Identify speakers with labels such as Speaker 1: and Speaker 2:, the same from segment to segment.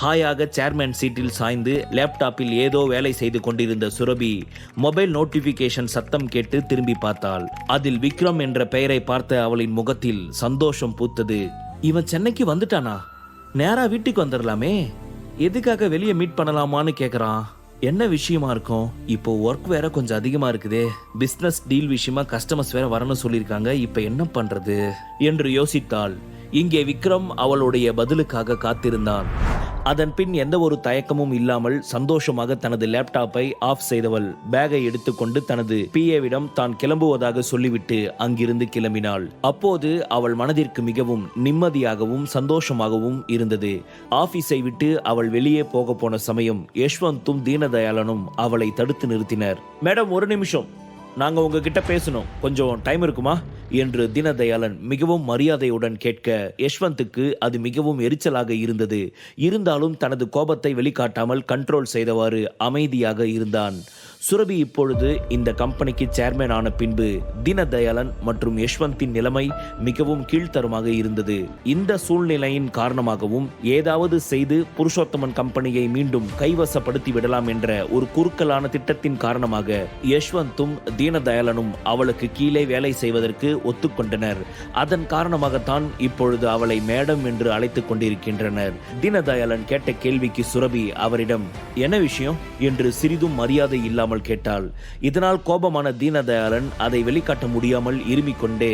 Speaker 1: ஹாயாக chairman சீட்டில் சாய்ந்து லேப்டாப்பில் ஏதோ வேலை செய்து கொண்டிருந்த சுரபி மொபைல் நோட்டிபிகேஷன் சத்தம் கேட்டு திரும்பி பார்த்தாள். அதில் விக்ரம் என்ற பெயரை பார்த்த அவளின் முகத்தில் சந்தோஷம் பூத்தது. இவன் சென்னைக்கு வந்துட்டானா? நேரா வீட்டுக்கு வந்துடலாமே எதுக்காக வெளியே மீட் பண்ணலாமான்னு கேக்குறான். என்ன விஷயமா இருக்கும்? இப்போ ஒர்க் வேற கொஞ்சம் அதிகமா இருக்குதே. பிசினஸ் டீல் விஷயமா கஸ்டமர்ஸ் வேற வரணும் சொல்லியிருக்காங்க. இப்போ என்ன பண்றது? என்று யோசித்தாள். இங்கே விக்ரம் அவளுடைய பதிலுக்காக காத்திருந்தான். அதன் பின் எந்த ஒரு தயக்கமும் இல்லாமல் சந்தோஷமாக தனது லேப்டாப்பை ஆஃப் செய்தவள். பேகை எடுத்துக்கொண்டு தனது பிஏவிடம் தான் கிளம்புவதாக சொல்லிவிட்டு அங்கிருந்து கிளம்பினாள். அப்போது அவள் மனதிற்கு மிகவும் நிம்மதியாகவும் சந்தோஷமாகவும் இருந்தது. ஆபீஸை விட்டு அவள் வெளியே போக போன சமயம் யஷ்வந்தும் தீனதயாளனும் அவளை தடுத்து நிறுத்தினர். மேடம் ஒரு நிமிஷம். நாங்க உங்ககிட்ட பேசணும். கொஞ்சம் டைம் இருக்குமா? என்று தினதயாளன் மிகவும் மரியாதையுடன் கேட்க யஷ்வந்துக்கு அது மிகவும் எரிச்சலாக இருந்தது. இருந்தாலும் தனது கோபத்தை வெளிக்காட்டாமல் கண்ட்ரோல் செய்தவாறு அமைதியாக இருந்தான். சுரபி இப்பொழுது இந்த கம்பெனிக்கு சேர்மேன் ஆன பின்பு தீனதயாளன் மற்றும் யஷ்வந்தின் நிலைமை மிகவும் கீழ்த்தரமாக இருந்தது. இந்த சூழ்நிலையின் காரணமாகவும் ஏதாவது செய்து புருஷோத்தமன் கம்பெனியை மீண்டும் கைவசப்படுத்தி விடலாம் என்ற ஒரு குறுக்கலான திட்டத்தின் காரணமாக யஷ்வந்தும் தீனதயாளனும் அவளுக்கு கீழே வேலை செய்வதற்கு ஒத்துக்கொண்டனர். அதன் காரணமாகத்தான் இப்பொழுது அவளை மேடம் என்று அழைத்துக் கொண்டிருக்கின்றனர். தீனதயாளன் கேட்ட கேள்விக்கு சுரபி அவரிடம் என்ன விஷயம்? என்று சிறிதும் மரியாதை இல்லாமல் கேட்டாள். இதனால் கோபமான தீனதயாளன் அதை வெளிக்காட்ட முடியாமல் இருமிக்கொண்டே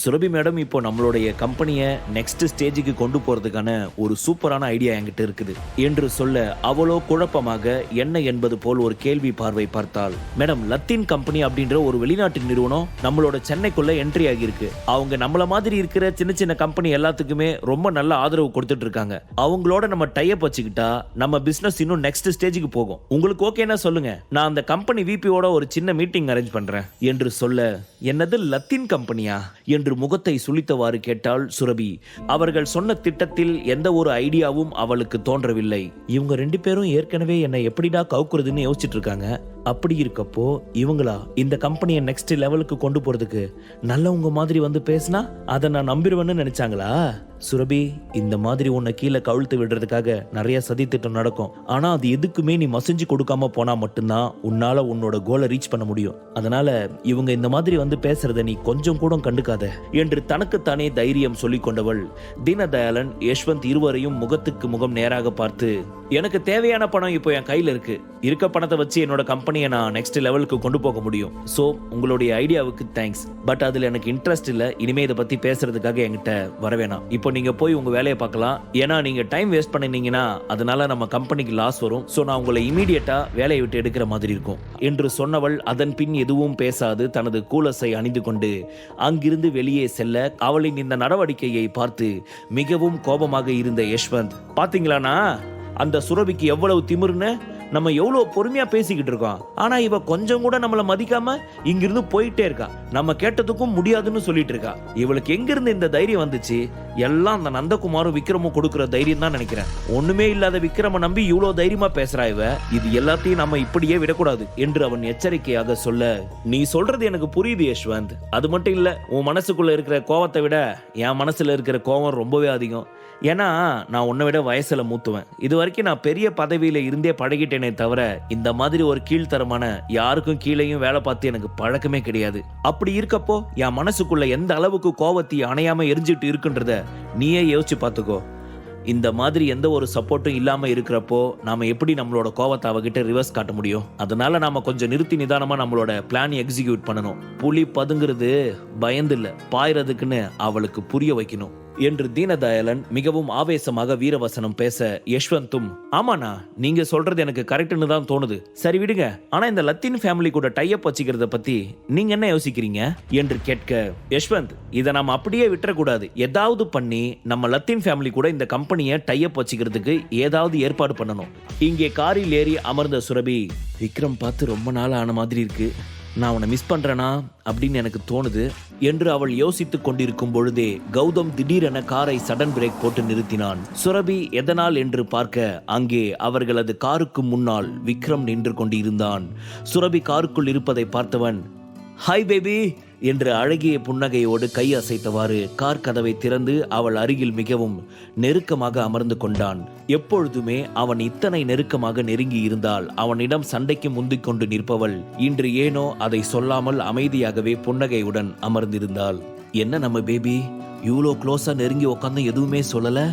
Speaker 1: சுரபி மேடம் இப்போ நம்மளுடைய கம்பெனியை நெக்ஸ்ட் ஸ்டேஜுக்கு கொண்டு போறதுக்கான ஒரு சூப்பரான ஐடியா என்கிட்ட இருக்குது. என்று சொல்ல அவளோ குழப்பமாக என்ன என்பது போல் ஒரு கேள்வி பார்வை பார்த்தாள். மேடம் லத்தீன் கம்பெனி அப்படின்ற ஒரு வெளிநாட்டு நிறுவனம் நம்மளோட சென்னைக்குள்ள என்ட்ரி ஆகியிருக்கு. அவங்க நம்மள மாதிரி இருக்கிற சின்ன சின்ன கம்பெனி எல்லாத்துக்குமே ரொம்ப நல்ல ஆதரவு கொடுத்துட்டு இருக்காங்க. அவங்களோட நம்ம டைப் வச்சுக்கிட்டா நம்ம பிசினஸ் இன்னும் நெக்ஸ்ட் ஸ்டேஜுக்கு போகும். உங்களுக்கு ஓகேன்னா சொல்லுங்க. நான் அந்த கம்பெனி விபியோட ஒரு சின்ன மீட்டிங் அரேஞ்ச் பண்றேன். என்று சொல்ல என்னது லத்தீன் கம்பெனியா? என்று முகத்தை சுளித்தவாறு கேட்டாள் சுரபி. அவர்கள் சொன்ன திட்டத்தில் எந்த ஒரு ஐடியாவும் அவளுக்கு தோன்றவில்லை. இவங்க ரெண்டு பேரும் ஏற்கனவே என்னை எப்படிடா கவுக்குறதுன்னு யோசிச்சுட்டு இருக்காங்க. அப்படி இருக்கப்போ இவங்களா இந்த கம்பெனியை நெக்ஸ்ட் லெவலுக்கு கொண்டு போறதுக்கு நல்லவங்க மாதிரி வந்து பேசினா அதை நான் நம்பிடுவேன்னு நினைச்சாங்களா? சுரபி இந்த மாதிரி உன்னை கீழே கவிழ்த்து விடுறதுக்காக நிறைய சதித்திட்டம் நடக்கும். ஆனா அது எதுக்குமே நீ மசிஞ்சு கொடுக்காம போனா மட்டும்தான் உன்னால உன்னோட கோலை ரீச் பண்ண முடியும். அதனால இவங்க இந்த மாதிரி வந்து பேசுறத நீ கொஞ்சம் கூட கண்டுக்காத என்று தனக்குத்தானே தைரியம் சொல்லிக் கொண்டவள் தீனதயாளன் யஷ்வந்த் இருவரையும் முகத்துக்கு முகம் நேராக பார்த்து எனக்கு தேவையான பணம் இப்போ என் கையில இருக்கு. இருக்க பணத்தை வச்சு என்னோட கம்பெனி கம்பெனியை நான் நெக்ஸ்ட் லெவலுக்கு கொண்டு போக முடியும். ஸோ உங்களுடைய ஐடியாவுக்கு தேங்க்ஸ் பட் அதில் எனக்கு இன்ட்ரெஸ்ட் இல்லை. இனிமே இதை பற்றி பேசுறதுக்காக என்கிட்ட வர வேணாம். இப்போ நீங்கள் போய் உங்கள் வேலையை பார்க்கலாம். ஏன்னா நீங்கள் டைம் வேஸ்ட் பண்ணினீங்கன்னா அதனால நம்ம கம்பெனிக்கு லாஸ் வரும். ஸோ நான் உங்களை இமீடியட்டாக வேலையை விட்டு எடுக்கிற மாதிரி இருக்கும். என்று சொன்னவள் அதன் பின் எதுவும் பேசாது தனது கூலஸை அணிந்து கொண்டு அங்கிருந்து வெளியே செல்ல அவளின் இந்த நடவடிக்கையை பார்த்து மிகவும் கோபமாக இருந்த யஷ்வந்த் பாத்தீங்களாண்ணா? அந்த சுரபிக்கு எவ்வளவு திமிருன்னு? நம்ம எவ்வளோ பொறுமையா பேசிக்கிட்டு இருக்கோம். ஆனா இவ கொஞ்சம் கூட நம்மள மதிக்காம இங்கிருந்து போயிட்டே இருக்கா. நம்ம கேட்டதுக்கும் முடியாதுன்னு சொல்லிட்டு இருக்கா. இவளுக்கு எங்கிருந்து இந்த தைரியம் வந்துச்சு? எல்லாம் அந்த நந்தகுமாரும் விக்ரமும் கொடுக்குற தைரியம் தான் நினைக்கிறேன். ஒண்ணுமே இல்லாத விக்ரம நம்பி இவ்வளோ தைரியமா பேசுறா இவ. இது எல்லாத்தையும் நம்ம இப்படியே விடக்கூடாது என்று அவன் எச்சரிக்கையாக சொல்ல நீ சொல்றது எனக்கு புரியுது யஷ்வந்த். அது மட்டும் இல்ல உன் மனசுக்குள்ள இருக்கிற கோவத்தை விட என் மனசுல இருக்கிற கோவம் ரொம்பவே அதிகம். ஏன்னா நான் உன்னை விட வயசுல மூத்துவேன். இது வரைக்கும் நான் பெரிய பதவியில இருந்தே பழகிட்டேன் தவிர இந்த மாதிரி ஒரு கீழ்த்தரமான யாருக்கும் கீழேயும் வேலை பார்த்து எனக்கு பழக்கமே கிடையாது. அப்படி இருக்கப்போ என் மனசுக்குள்ள எந்த அளவுக்கு கோவத்தை அணையாம எரிஞ்சிட்டு இருக்குன்றத நீயே யோசிச்சு பார்த்துக்கோ. இந்த மாதிரி எந்த ஒரு சப்போர்ட்டும் இல்லாமல் இருக்கிறப்போ நாம எப்படி நம்மளோட கோவத்தை அவகிட்ட ரிவர்ஸ் காட்ட முடியும்? அதனால நாம கொஞ்சம் நிறுத்தி நிதானமா நம்மளோட பிளான் எக்ஸிக்யூட் பண்ணணும். புலி பதுங்கிறது பயந்து இல்லை பாயறதுக்குன்னு அவளுக்கு புரிய வைக்கணும். என்று தீனதயாளன் மிகவும் ஆவேசமாக வீரவசனம் பேச யஷ்வந்தும் ஆமாண்ணா நீங்க சொல்றது எனக்கு கரெக்ட்னு தான் தோணுது. சரி விடுங்க ஆனா இந்த லத்தீன் ஃபேமிலி கூட டைப் வச்சுக்கிறத பத்தி நீங்க என்ன யோசிக்கிறீங்க? என்று கேட்க யஷ்வந்த் இதை நாம் அப்படியே விட்டுறக்கூடாது. ஏதாவது பண்ணி நம்ம லத்தீன் ஃபேமிலி கூட இந்த கம்பெனியை டைப் வச்சுக்கிறதுக்கு ஏதாவது ஏற்பாடு பண்ணணும். இங்கே காரில் ஏறி அமர்ந்த சுரபி விக்ரம் பார்த்து ரொம்ப நாள் ஆன மாதிரி இருக்கு. நான் உன்னை மிஸ் பண்றேனா அப்படின்னு எனக்கு தோணுது என்று அவள் யோசித்துக் கொண்டிருக்கும் பொழுதே கௌதம் திடீரென காரை சடன் பிரேக் போட்டு நிறுத்தினான். சுரபி எதனால்? என்று பார்க்க அங்கே அவர்களது காருக்கு முன்னால் விக்ரம் நின்று கொண்டிருந்தான். சுரபி காருக்குள் இருப்பதை பார்த்தவன் ஹாய் பேபி என்று அழகிய புன்னகையோடு கை அசைத்தவாறு கார் கதவை திறந்து அவள் அருகில் மிகவும் நெருக்கமாக அமர்ந்து கொண்டான். எப்பொழுதுமே அவன் இத்தனை நெருக்கமாக நெருங்கி இருந்தால் அவனிடம் சண்டைக்கு முந்திக் கொண்டு நிற்பவள். இன்று ஏனோ அதை சொல்லாமல் அமைதியாகவே புன்னகையுடன் அமர்ந்திருந்தாள். என்ன நம்ம பேபி இவ்வளோ க்ளோஸா நெருங்கி உட்காந்து எதுவுமே சொல்லலை?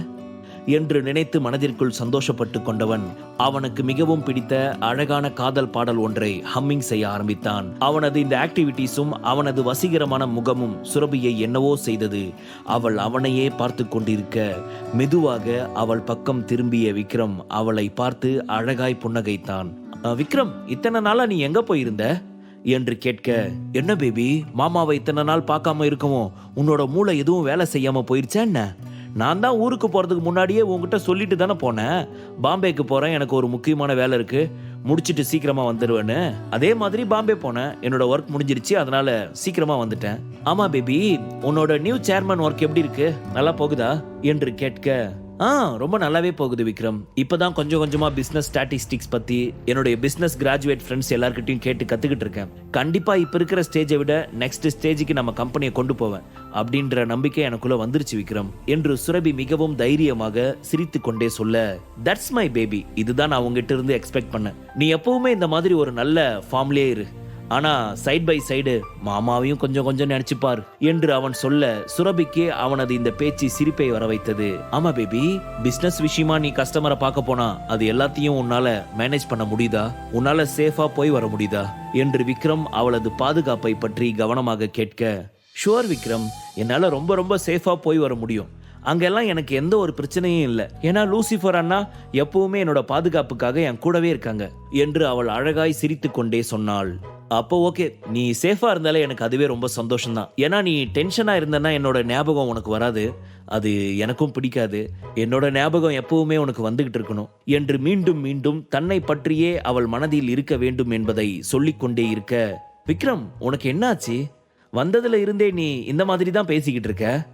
Speaker 1: என்று நினைத்து மனதிற்குள் சந்தோஷப்பட்டு கொண்டவன் அவனுக்கு மிகவும் பிடித்த அழகான காதல் பாடல் ஒன்றை ஹம்மிங் செய்ய ஆரம்பித்தான். அவனது இந்த ஆக்டிவிட்டீஸும் அவனது வசீகரமான முகமும் சுரபியை என்னவோ செய்தது. அவள் அவனையே பார்த்து கொண்டிருக்க மெதுவாக அவள் பக்கம் திரும்பிய விக்ரம் அவளை பார்த்து அழகாய் புன்னகைத்தான். விக்ரம் இத்தனை நாளா நீ எங்க போயிருந்த? என்று கேட்க என்ன பேபி மாமாவை இத்தனை நாள் பார்க்காம இருக்கவும் உன்னோட மூளை எதுவும் வேலை செய்யாம போயிருச்சா என்ன? நான் தான் ஊருக்கு போகிறதுக்கு முன்னாடியே உங்ககிட்ட சொல்லிட்டு தானே போனேன். பாம்பேக்கு போகிறேன் எனக்கு ஒரு முக்கியமான வேலை இருக்குது முடிச்சிட்டு சீக்கிரமாக வந்துடுவேன்னு அதே மாதிரி பாம்பே போனேன். என்னோட ஒர்க் முடிஞ்சிருச்சு அதனால சீக்கிரமாக வந்துட்டேன். ஆமாம் பேபி உன்னோட நியூ சேர்மன் ஒர்க் எப்படி இருக்குது நல்லா போகுதா? என்று கேட்க ஆ ரொம்ப நல்லாவே போகுது விக்ரம். இப்போ தான் கொஞ்சம் கொஞ்சமாக பிஸ்னஸ் ஸ்டாட்டிஸ்டிக்ஸ் பற்றி என்னுடைய பிஸ்னஸ் கிராஜுவேட் ஃப்ரெண்ட்ஸ் எல்லாருக்கிட்டையும் கேட்டு கற்றுக்கிட்டு இருக்கேன். கண்டிப்பாக இப்போ இருக்கிற ஸ்டேஜை விட நெக்ஸ்ட் ஸ்டேஜுக்கு நம்ம கம்பெனியை கொண்டு போவேன். அப்படின்ற நம்பிக்கை எனக்குள்ள வந்துருச்சு விக்ரம். என்று சுரபி மிகவும் தைரியமாக சிரித்து கொண்டே சொல்ல தட்ஸ் மை பேபி இதுதான் நான் உங்ககிட்ட இருந்து எக்ஸ்பெக்ட் பண்ணேன். நீ எப்பவுமே இந்த மாதிரி ஒரு நல்ல ஃபார்ம்லேயே இரு. ஆனா சைட் பை சைடு மாமாவையும் கொஞ்சம் கொஞ்சம் நினைச்சுப்பார் என்று அவன் சொல்ல சுரபிக்கு அவனது இந்த பேச்சு சிரிப்பை வர வைத்தது. ஆமா பேபி பிசினஸ் விஷயமா நீ கஸ்டமரை பார்க்க போனா அது எல்லாத்தையும் உன்னால மேனேஜ் பண்ண முடியுதா? உன்னால சேஃபா போய் வர முடியுதா? என்று விக்ரம் அவளது பாதுகாப்பை பற்றி கவனமாக கேட்க ஷுவர் விக்ரம். என்னால ரொம்ப ரொம்ப சேஃபா போய் வர முடியும். அங்கெல்லாம் எனக்கு எந்த ஒரு பிரச்சனையும் இல்லை. ஏன்னா லூசிஃபர் அண்ணா எப்பவுமே என்னோட பாதுகாப்புக்காக என் கூடவே இருக்காங்க என்று அவள் அழகாய் சிரித்து கொண்டே சொன்னாள். அப்போ ஓகே நீ சேஃபாக இருந்தாலே எனக்கு அதுவே ரொம்ப சந்தோஷம்தான். ஏன்னா நீ டென்ஷனாக இருந்தனா என்னோட ஞாபகம் உனக்கு வராது. அது எனக்கும் பிடிக்காது. என்னோட ஞாபகம் எப்பவுமே உனக்கு வந்துகிட்டு இருக்கணும். என்று மீண்டும் மீண்டும் தன்னை பற்றியே அவள் மனதில் இருக்க வேண்டும் என்பதை சொல்லிக்கொண்டே இருக்க விக்ரம் உனக்கு என்னாச்சு? வந்ததுல இருந்தே நீ இந்த மாதிரி தான் பேசிக்கிட்டு இருக்க?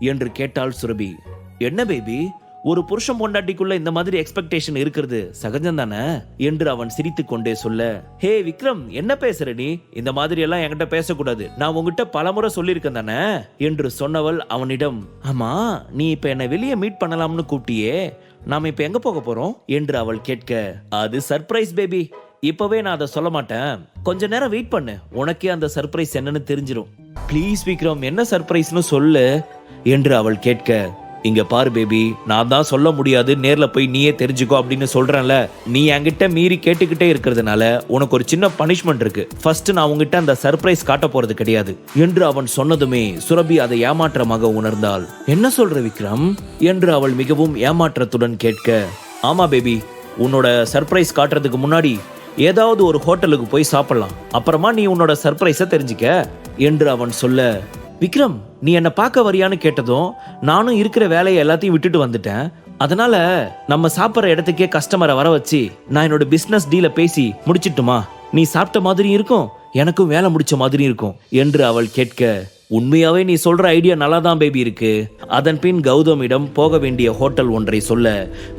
Speaker 1: என்று கேட்டாள் சுரபி. என்ன பேபி ஒரு புருஷன் பொண்டாட்டிக்குள்ள இந்த மாதிரி எக்ஸ்பெக்டேஷன் இருக்கிறது சகஜம் தானே? என்று அவன் சிரித்து கொண்டே சொல்ல ஹே விக்ரம் என்ன பேசுற நீ? இந்த மாதிரி எல்லாம் என்கிட்ட பேசக்கூடாது. நான் உங்ககிட்ட பலமுறை சொல்லியிருக்கேன் தானே? என்று சொன்னவள் அவனிடம் ஆமா நீ இப்ப என்னை வெளியே மீட் பண்ணலாம்னு கூப்பிட்டியே. நாம இப்ப எங்க போக போறோம்? என்று அவள் கேட்க அது சர்ப்ரைஸ் பேபி இப்பவே நான் அதை சொல்ல மாட்டேன். கொஞ்ச நேரம் வெயிட் பண்ணு. உனக்கே அந்த சர்ப்ரைஸ் என்னன்னு தெரிஞ்சிடும் ப்ளீஸ் விக்ரம் என்ன சர்ப்ரைஸ்னு சொல்லு என்று அவள் கேட்க இங்க பாரு பேபி நான் தான் சொல்ல முடியாது நேர்ல போய் நீயே தெரிஞ்சுக்கோ அப்படின்னு சொல்றேன்ல. நீ என்கிட்ட மீறி கேட்டுக்கிட்டே இருக்கிறதுனால உனக்கு ஒரு சின்ன பனிஷ்மெண்ட் இருக்கு. ஃபர்ஸ்ட் நான் உங்ககிட்ட அந்த சர்ப்ரைஸ் காட்ட போறது கிடையாது. என்று அவன் சொன்னதுமே சுரபி அதை ஏமாற்றமாக உணர்ந்தாள். என்ன சொல்ற விக்ரம்? என்று அவள் மிகவும் ஏமாற்றத்துடன் கேட்க ஆமா பேபி உன்னோட சர்ப்ரைஸ் காட்டுறதுக்கு முன்னாடி ஏதாவது ஒரு ஹோட்டலுக்கு போய் சாப்பிடலாம். அப்புறமா நீ உன்னோட சர்ப்ரைஸை தெரிஞ்சுக்க என்று அவன் சொல்ல விக்ரம் நீ என்னை பார்க்க வரியான்னு கேட்டதும் நானும் இருக்கிற வேலையை எல்லாத்தையும் விட்டுட்டு வந்துட்டேன். அதனால நம்ம சாப்பிட்ற இடத்துக்கே கஸ்டமரை வர வச்சு நான் என்னோட பிசினஸ் டீலை பேசி முடிச்சிட்டுமா? நீ சாப்பிட்ட மாதிரி இருக்கும் எனக்கும் வேலை முடிச்ச மாதிரி இருக்கும் என்று அவள் கேட்க உண்மையாவே நீ சொல்ற ஐடியா நல்லா தான் பேபி இருக்கு. அதன் பின் கௌதமிடம் போக வேண்டிய ஹோட்டல் ஒன்றை சொல்ல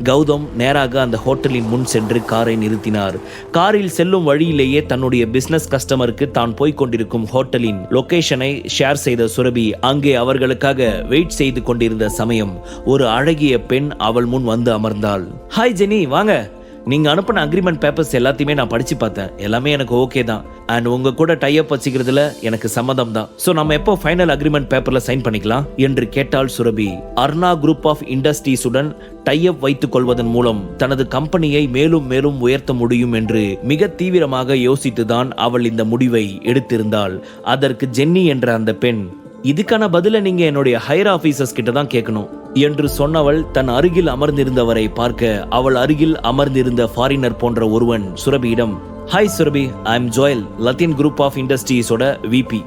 Speaker 1: கௌதம் நேராக அந்த ஹோட்டலின் முன் சென்று காரை நிறுத்தினார். காரில் செல்லும் வழியிலேயே தன்னுடைய பிசினஸ் கஸ்டமருக்கு தான் போய்க் கொண்டிருக்கும் ஹோட்டலின் லொகேஷனை ஷேர் செய்த சுரபி அங்கே அவர்களுக்காக வெயிட் செய்து கொண்டிருந்த சமயம் ஒரு அழகிய பெண் அவள் முன் வந்து அமர்ந்தாள். ஹாய் ஜெனி வாங்க. நீங்க அனுப்பின அக்ரிமெண்ட் பேப்பர்ஸ் எல்லாத்தையுமே நான் படிச்சு பார்த்தேன். எல்லாமே எனக்கு ஓகே தான். அண்ட் உங்க கூட டைப் வச்சுக்கிறதுல எனக்கு சம்மதம் தான். ஸோ நம்ம எப்போ ஃபைனல் அக்ரிமெண்ட் பேப்பர்ல சைன் பண்ணிக்கலாம்? என்று கேட்டாள் சுரபி. அர்ணா குரூப் ஆஃப் இண்டஸ்ட்ரீஸுடன் டைப் வைத்துக் கொள்வதன் மூலம் தனது கம்பெனியை மேலும் மேலும் உயர்த்த முடியும் என்று மிக தீவிரமாக யோசித்துதான் அவள் இந்த முடிவை எடுத்திருந்தாள். அதற்கு ஜென்னி என்ற அந்த பெண் இதுக்கான பதிலை நீங்க என்னுடைய ஹையர் ஆபீசர்ஸ் கிட்ட தான் கேட்கணும். என்று சொன்னவள் தன் அருகில் அமர்ந்திருந்தவரை பார்க்க அவள் அருகில் அமர்ந்திருந்த ஃபாரினர் போன்ற ஒருவன் சுரபியிடம் hi Surabhi I am Joel Latin group of இண்டஸ்ட்ரீஸோட VP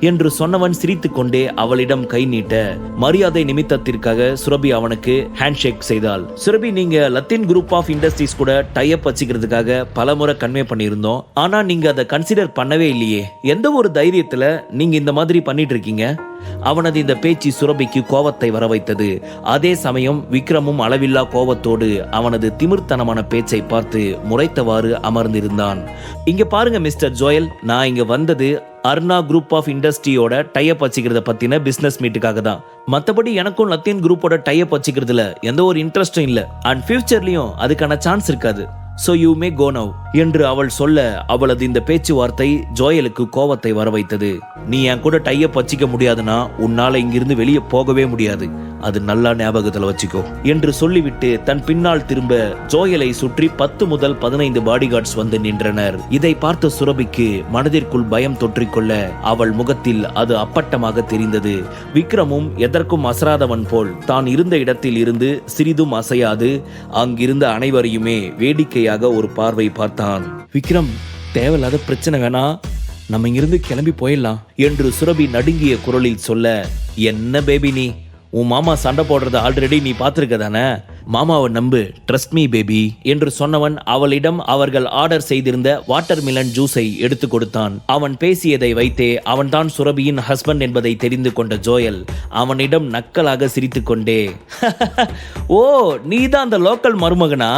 Speaker 1: என்று சொன்னவன் சிரித்துக்கொண்டே அவளிடம் கை நீட்ட மரியாதை நிமித்தத்திற்காக சுரபி அவனுக்கு ஹேண்ட்ஷேக் செய்தாள். சுரபி நீங்க லத்தீன் குரூப் ஆஃப் இண்டஸ்ட்ரீஸ் கூட டைப் வச்சுக்கிறதுக்காக பலமுறை கன்வே பண்ணியிருந்தோம். ஆனா நீங்க அதை கன்சிடர் பண்ணவே இல்லையே. எந்த ஒரு தைரியத்துல நீங்க இந்த மாதிரி பண்ணிட்டு இருக்கீங்க? அவனது இந்த பேச்சு சுரபிக்கு கோவத்தை வர வைத்தது அதே சமயம் விக்ரமும் அளவில்லா கோவத்தோடு அவனது திமிர்த்தனமான பேச்சை பார்த்து முறைத்தவாறு அமர்ந்திருந்தான். இங்க பாருங்க மிஸ்டர் ஜோயல் நான் இங்க வந்தது அர்ணா குரூப் ஆஃப் இண்டஸ்ட்ரியோட டைப் வச்சுக்கிறத பத்தின பிசினஸ் மீட்டுக்காக தான். மத்தபடி எனக்கும் லத்தீன் குரூப்போட டைப் வச்சுக்கிறதுல எந்த ஒரு இன்ட்ரெஸ்டும் இல்ல. அண்ட் ஃபியூச்சர்லயும் அதுக்கான சான்ஸ் இருக்காது. So you may go now என்று அவள் சொல்ல அவளது இந்த பேச்சுவார்த்தை ஜோயலுக்கு கோவத்தை வரவைத்தது. நீ என் கூட டையப் பச்சிக்க முடியாதுன்னா உன்னால இங்கிருந்து வெளியே போகவே முடியாது. அது நல்லா ஞாபகத்துல வச்சுக்கோ. என்று சொல்லிவிட்டு தன் பின்னால் திரும்ப ஜோயலை சுற்றி பத்து முதல் பதினைந்து பாடிகார்ட்ஸ் வந்து நின்றனர். இதை பார்த்த சுரபிக்கு மனதிற்குள் பயம் தொற்றிக்கொள்ள அவள் முகத்தில் அது அப்பட்டமாக தெரிந்தது. விக்ரமும் எதற்கும் அசராதவன் போல் தான் இருந்த இடத்தில் இருந்து சிறிதும் அசையாது. அங்கிருந்த அனைவரையுமே வேடிக்கையாக ஒரு பார்வை பார்த்தான். விக்ரம் தேவையில்லாத பிரச்சனை வேணா நம்ம இங்கிருந்து கிளம்பி போயிடலாம் என்று சுரபி நடுங்கிய குரலில் சொல்ல என்ன பேபி நீ? உன் மாமா சண்டை போடுறத ஆல்ரெடி நீ பார்த்துருக்க தானே மாமாவை நம்பு ட்ரஸ்ட் மீ பேபி என்று சொன்னவன் அவளிடம் அவர்கள் ஆர்டர் செய்திருந்த வாட்டர் மிலன் ஜூஸை எடுத்து கொடுத்தான். அவன் பேசியதை வைத்தே அவன்தான் சுரபியின் ஹஸ்பண்ட் என்பதை தெரிந்து கொண்ட ஜோயல் அவனிடம் நக்கலாக சிரித்துக்கொண்டே ஓ நீ தான் அந்த லோக்கல் மருமகனா?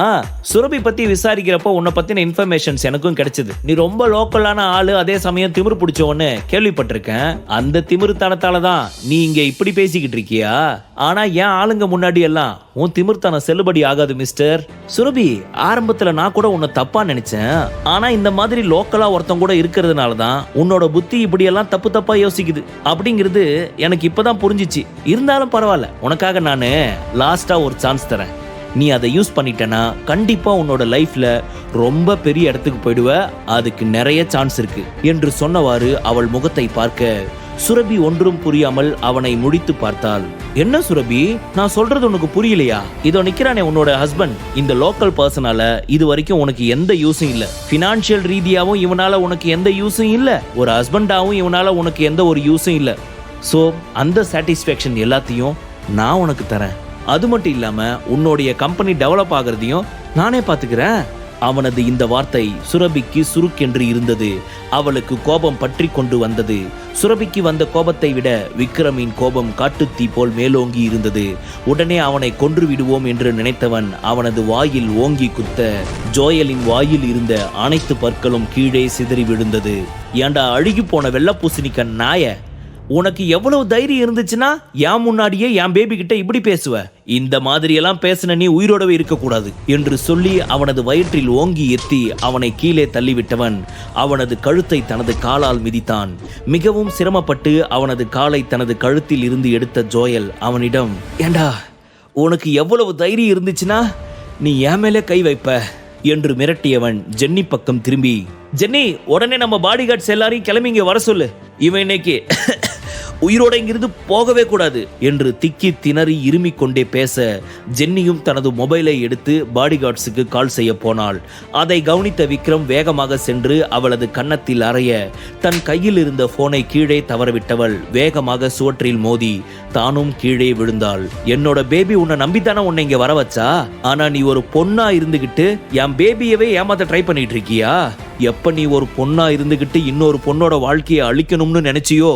Speaker 1: சுரபி பத்தி விசாரிக்கிறப்போ உன்னை பத்தின இன்ஃபர்மேஷன்ஸ் எனக்கும் கிடைச்சது. நீ ரொம்ப லோக்கலான ஆளு அதே சமயம் திமிரு பிடிச்சவன்னு கேள்விப்பட்டிருக்கேன். அந்த திமிருத்தனத்தால தான் நீ இங்க இப்படி பேசிக்கிட்டு இருக்கியா? ஆனா ஏன் ஆளுங்க முன்னாடி எல்லாம் உன் திமிர்த்தனம் செல்லுபடி ஆகாது மிஸ்டர் சுரபி ஆரம்பத்துல நான் கூட உன்னை தப்பா நினைச்சேன். ஆனா இந்த மாதிரி லோக்கலா ஒருத்தன் கூட இருக்கிறதுனால தான் உன்னோட புத்தி இப்படி எல்லாம் தப்பு தப்பா யோசிக்குது. அப்படிங்கிறது எனக்கு இப்பதான் புரிஞ்சிச்சு. இருந்தாலும் பரவாயில்ல உனக்காக நான் லாஸ்டா ஒரு சான்ஸ் தரேன். நீ அதை யூஸ் பண்ணிட்டனா கண்டிப்பா உன்னோட லைஃப்ல ரொம்ப பெரிய இடத்துக்கு போயிடுவ. அதுக்கு நிறைய சான்ஸ் இருக்கு. என்று சொன்னவாறு அவள் முகத்தை பார்க்க சுரபி ஒன்றும் புரியாமல் அவனை முடித்து பார்த்தாள். என்ன சுரபி? நான் சொல்றது உனக்கு புரியலையா? இதோ நிக்கிறானே உன்னோட ஹஸ்பண்ட் இந்த லோக்கல் பர்சனால இது வரைக்கும் உனக்கு எந்த யூஸும் இல்ல. பினான்சியல் ரீதியாவும் இவனால உனக்கு எந்த யூஸும் இல்ல. ஒரு ஹஸ்பண்டாவும் இவனால உனக்கு எந்த ஒரு யூஸும் இல்ல. சோ அந்த சாட்டிஸ்ஃபேக்ஷன் எல்லாத்தையும் நான் உனக்கு தரேன். அது மட்டும் இல்லாம உன்னுடைய கம்பெனி டெவலப் ஆகிறதையும் நானே பாத்துக்கிறேன் அவனது இந்த வார்த்தை சுரபிக்கு சுருக்கென்று இருந்தது. அவளுக்கு கோபம் பற்றி கொண்டு வந்தது. சுரபிக்கு வந்த கோபத்தை விட விக்ரமின் கோபம் காட்டுத்தீ போல் மேலோங்கி இருந்தது. உடனே அவனை கொன்று விடுவோம் என்று நினைத்தவன் அவனது வாயில் ஓங்கி குத்த ஜோயலின் வாயில் இருந்த அனைத்து பற்களும் கீழே சிதறி விழுந்தது. ஏண்டா அழுகி போன வெள்ளப்பூசணிக்க நாய? உனக்கு எவ்வளவு தைரியம் இருந்துச்சுன்னா என் முன்னாடியே என் பேபி கிட்ட இப்படி பேசுவ. இந்த மாதிரி எல்லாம் பேசின நீ உயிரோடவே இருக்கக்கூடாது என்று சொல்லி அவனது வயிற்றில் ஓங்கி எத்தி அவனை கீழே தள்ளிவிட்டவன் அவனது கழுத்தை தனது காலால் மிதித்தான். மிகவும் சிரமப்பட்டு அவனது காலை தனது கழுத்தில் இருந்து எடுத்த ஜோயல் அவனிடம் ஏண்டா உனக்கு எவ்வளவு தைரியம் இருந்துச்சுன்னா நீ என் மேலே கை வைப்ப என்று மிரட்டியவன் ஜென்னி பக்கம் திரும்பி ஜென்னி உடனே நம்ம பாடிகார்ட்ஸ் எல்லாரையும் கிளம்பி இங்க வர சொல்லு. இவன் இன்னைக்கு உயிரோட இங்கிருந்து போகவே கூடாது என்று திக்கி திணறி இருமிக் கொண்டே பேச ஜென்னியும் தனது மொபைலை எடுத்து பாடிகார்ட்ஸுக்கு கால் செய்ய போனாள். அதை கவனித்த விக்ரம் வேகமாக சென்று அவளது கன்னத்தில் அறைய தன் கையில் இருந்த போனை கீழே தவறவிட்டவள் வேகமாக சுவற்றில் மோதி தானும் கீழே விழுந்தாள். என்னோட பேபி உன்னை நம்பித்தானே உன்னை இங்க வர வச்சா? ஆனா நீ ஒரு பொண்ணா இருந்துகிட்டு என் பேபியவே ஏமாத்த ட்ரை பண்ணிட்டு இருக்கியா? எப்ப நீ ஒரு பொண்ணா இருந்துகிட்டு இன்னொரு பொண்ணோட வாழ்க்கையை அழிக்கணும்னு நினைச்சியோ?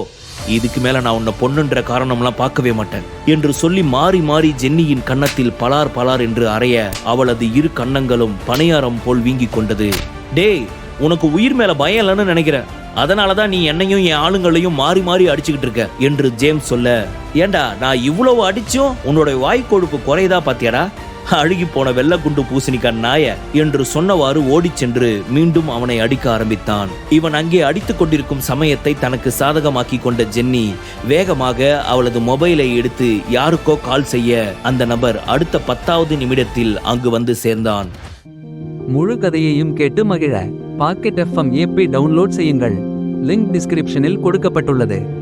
Speaker 1: இதுக்கு மேல நான் உன்னை பொண்ணுன்ற காரணம்லாம் பார்க்கவே மாட்டேன் என்று சொல்லி மாறி மாறி ஜென்னியின் கன்னத்தில் பலார் பலார் என்று அறைய அவளது இரு கன்னங்களும் பணியாரம் போல் வீங்கிக் கொண்டது. டேய் உனக்கு உயிர் மேல பயம் இல்லைன்னு நினைக்கிறேன். அதனாலதான் நீ என்னையும் என் ஆளுங்களையும் மாறி மாறி அடிச்சுக்கிட்டு இருக்க என்று ஜேம்ஸ் சொல்ல ஏண்டா நான் இவ்வளவு அடிச்சும் உன்னோட வாய் கொழுப்பு குறையதா பாத்தியாடா? அழுகி போன வெள்ளக்குண்டு பூசணிக்க நாய என்று சொன்னவாறு ஓடிச் சென்று மீண்டும் அவனை அடிக்க ஆரம்பித்தான். இவன் அங்கே அடித்துக் கொண்டிருக்கும் சமயத்தை தனக்கு சாதகமாக்கி கொண்ட ஜென்னி வேகமாக அவளது மொபைலை எடுத்து யாருக்கோ கால் செய்ய அந்த நபர் அடுத்த பத்தாவது நிமிடத்தில் அங்கு வந்து சேர்ந்தான்.
Speaker 2: முழு கதையையும் கேட்டு மகிழ. பாக்கெட் எஃப்எம் ஏபி டவுன்லோட் செய்யுங்கள். லிங்க் டிஸ்கிரிப்ஷனில் கொடுக்கப்பட்டுள்ளது.